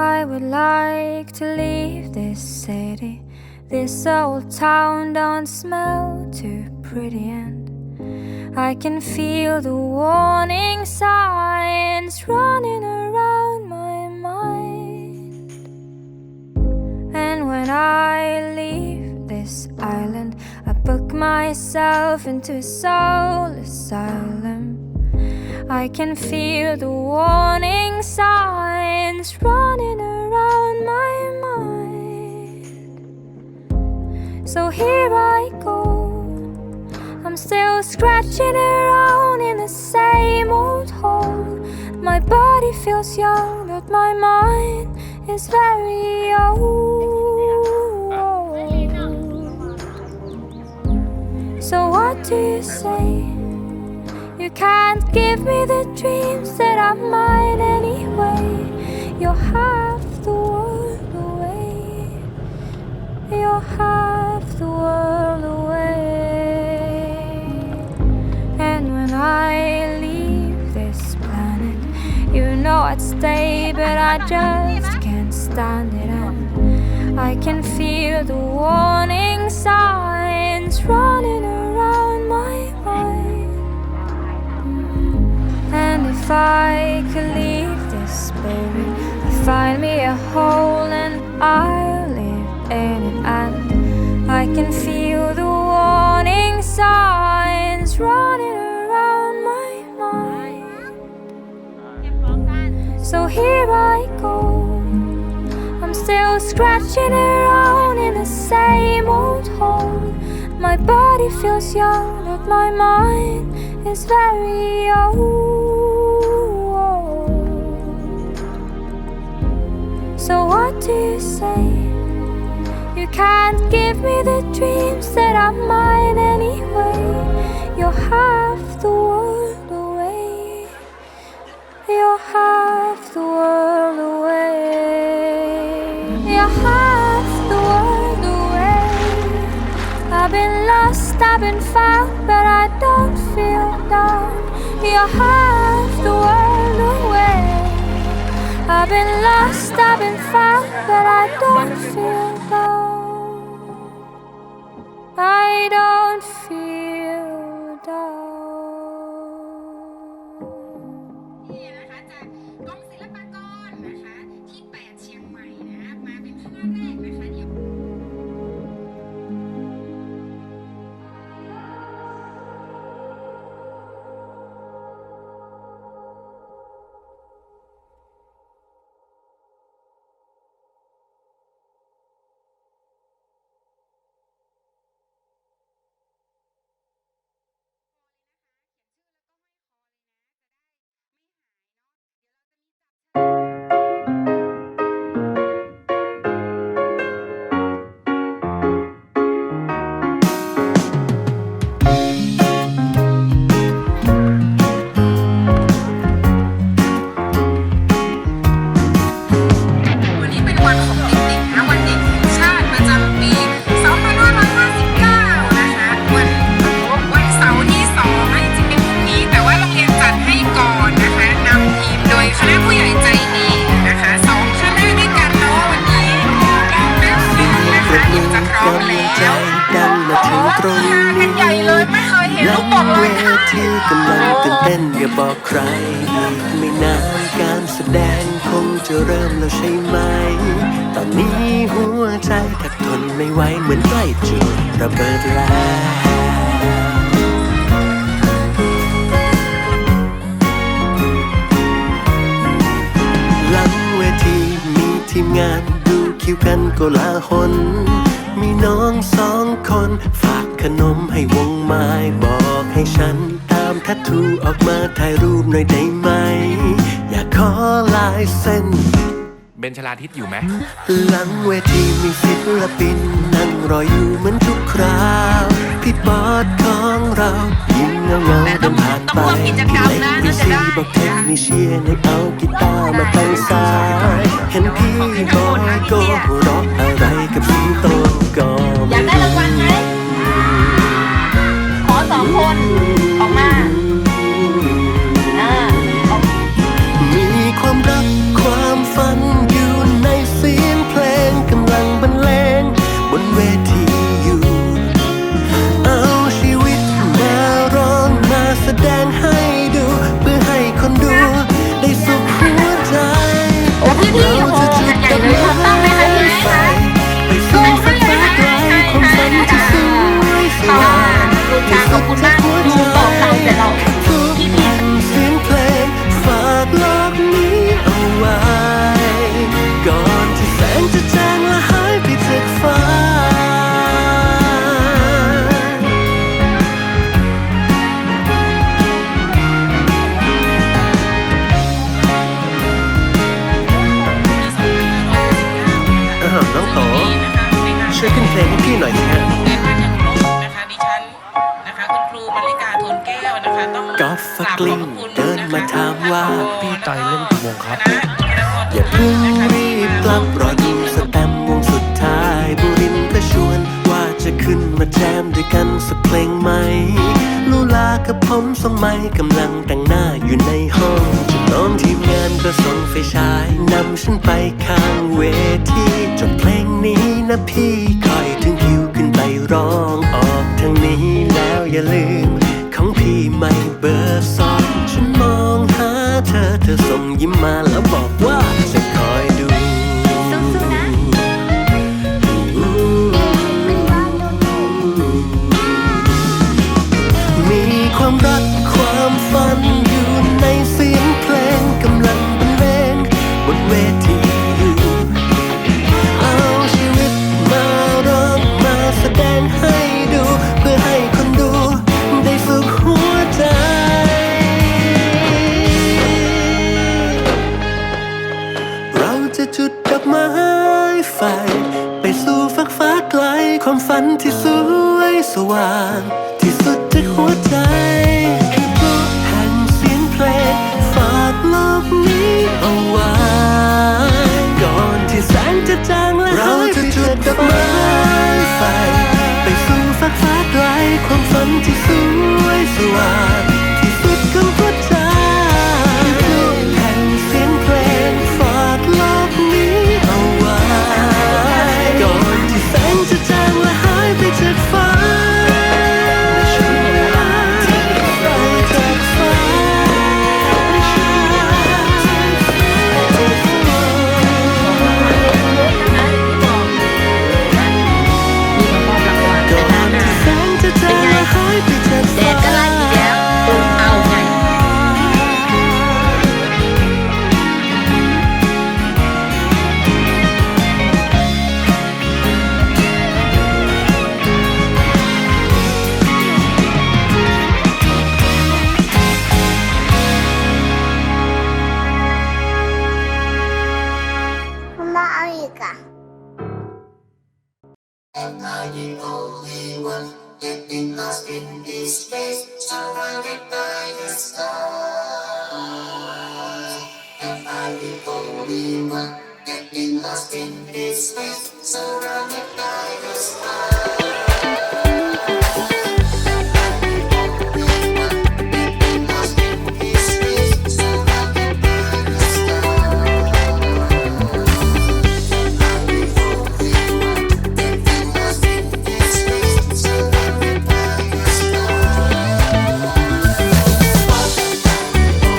I would like to leave this city. This old town don't smell too pretty, and I can feel the warning signs running around my mind. And when I leave this island, I book myself into a soul asylum. I can feel the warning signs running around my mind. So here I go. I'm still scratching around in the same old hole. My body feels young, but my mind is very old. So what do you say? You can't give me the dreams that are mine anyway. You're half the world away. You're half the world away. And when I leave this planet, you know I'd stay, but I just can't stand it. And I can feel the warning signs if I could leave this I'd find me a hole and I'll live in it. And I can feel the warning signs running around my mind. So here I go. I'm still scratching around in the same old hole. My body feels young, but my mind is very old. You say? You can't give me the dreams that are mine anyway. You're half the world away. You're half the world away. You're half the world away. I've been lost, I've been found, but I don't feel down. You're half the world. I've been lost, I've been found, but I don't feel down. I don't feel ใครอีกไม่นานการแสดงคงจะเริ่มแล้วใช่ไหม ตอนนี้หัวใจแทบทนไม่ไหวเหมือนใกล้จุดระเบิดแล้วหลังเวทีมีทีมงานดูคิวกันโกลาหลมีน้องสองคน ฝากขนมให้วงไม้บอกให้ฉัน ทัตทูออกมาถ่ายรูปหน่อยได้ไหม อยากขอลายเส้น เบนชลาทิศอยู่ไหม หลังเวทีมีศิลปิน นั่งรออยู่เหมือนทุกคราวพี่ป๊อดของเรายิ้มเงาเงาๆเดินผ่านไปพี่เล็กพี่ซีบอกเทคนิเชียนให้เอากีตาร์มาตั้งสายเห็นพี่บอยโกหัวเราะอะไรกับสิงโตก็อยากได้รางวัลไหมขอสองคนออกมา โมงครับ อย่าเพิ่งรีบกลับรอดูสแตมวงสุดท้ายบุรินทร์ก็ชวน ว่าจะขึ้นมาแจมด้วยกันสักเพลงไหมลูลากับผมสองไม้กำลังแต่งหน้าอยู่ในห้องจนน้องทีมงานก็ส่งไฟฉายนำฉันไปข้างเวทีจบเพลงนี้นะพี่คอยถึงคิวขึ้นไปร้องออกทางนี้แล้วอย่าลืม ของพี่ไม่เบอร์สองฉันม เธอเธอส่งยิ้มมาแล้วบอกว่า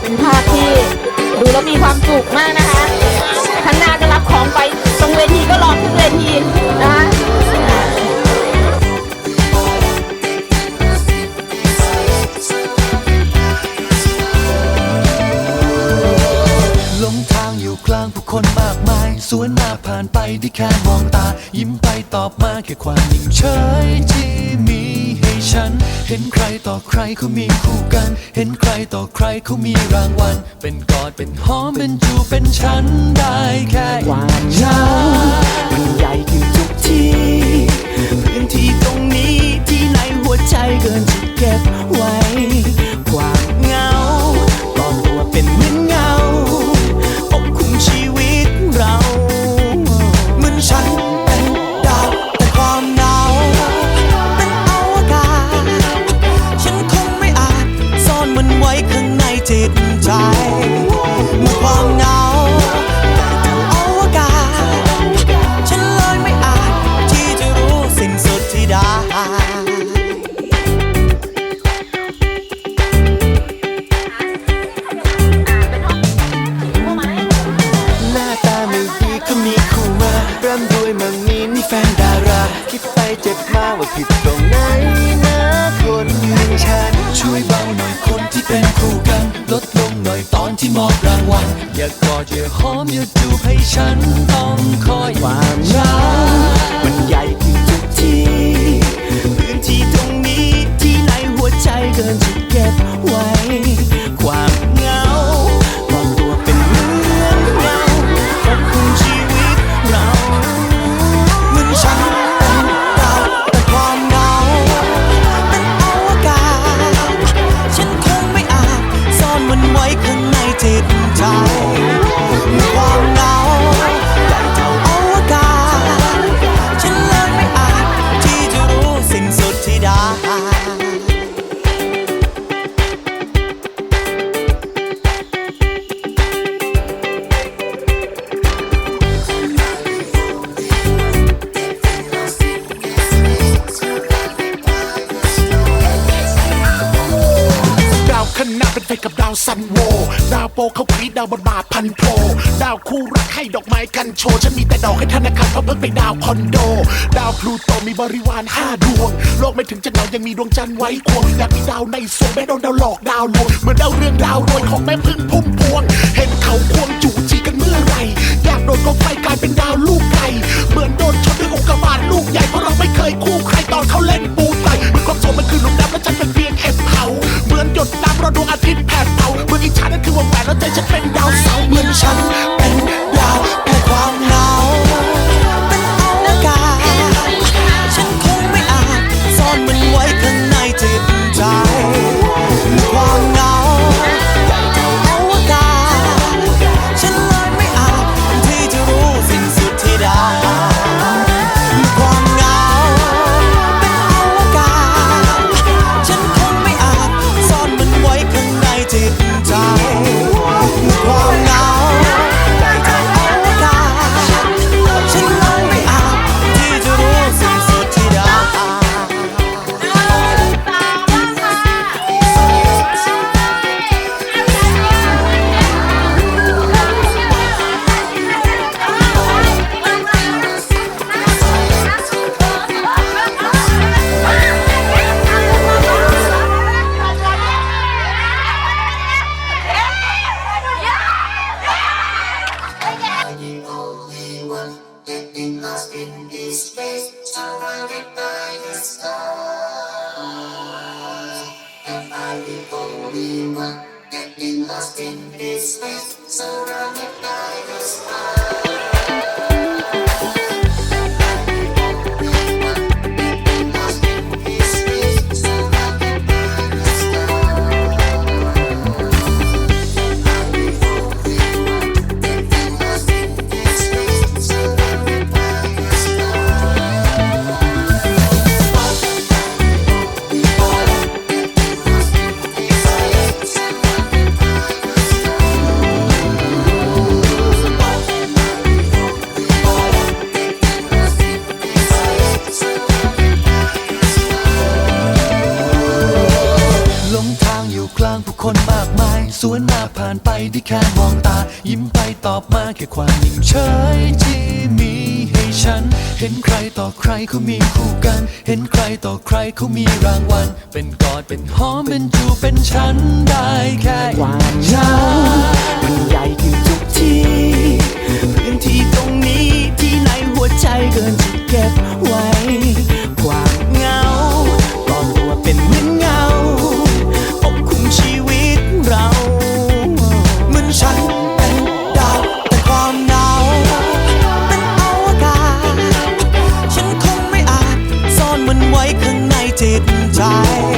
เป็นภาพที่ดูแล้วมีความสุขมากนะ เวทีก็รอขึ้นเวทีนะคะกลางผู้คนมากมาย สวนหน้าผ่านไปได้แค่มองตา ยิ้มไปตอบมาแค่ความนิ่งเฉยจริง ฉัน เห็นใครต่อใครเขามีคู่กัน เห็นใครต่อใครเขามีรางวัล เป็นกอดเป็นหอมเป็นจูเป็นฉันได้แค่ความเหงามันใหญ่ขึ้นทุกที พื้นที่ตรงนี้ที่ในหัวใจเกินจะเก็บไว้ ความเหงาก่อนตัวเป็นเหมือน มีนี่แฟนดารา คิดไปเจ็บมาว่าผิดตรงไหนนะคนอย่างฉัน ช่วยเบาหน่อยคนที่เป็นคู่กัน ลดลงหน่อยตอนที่มอบรางวัล อย่ากอดอย่าหอมอย่าจูบให้ฉันต้องคอยความเหงามันใหญ่ขึ้นทุกทีพื้นที่ตรงนี้ที่ในหัวใจเกินจะเก็บ โปเขากรีดดาวบนบาพันโพดาวคู่รักให้ดอกไม้กันโชว์ฉันมีแต่ดอกให้ธนาคารเพราะเพิ่งไปดาวคอนโด ดาวพลูโตมีบริวารห้าดวง โลกไม่ถึงจะหนาวยังมีดวงจันทร์ไว้ควงอยากมีดาวในสวงแม่โดนดาวหลอกดาวลวงเหมือนดาวเรื่องดาวรวยของแม่พึ่งพุ่มพวง เห็นเขาควงจู่ Getting lost in this mess, surrounded by the stars. แค่ความนิ่งเฉยที่มีให้ฉัน เห็นใครต่อใครเขามีคู่กัน เห็นใครต่อใครเขามีรางวัล เป็นกอดเป็นหอมเป็นจูเป็นฉันได้แค่ความเหงามันใหญ่ขึ้นทุกทีพื้นที่ตรงนี้ที่ในหัวใจเกินจะเก็บไว้ high.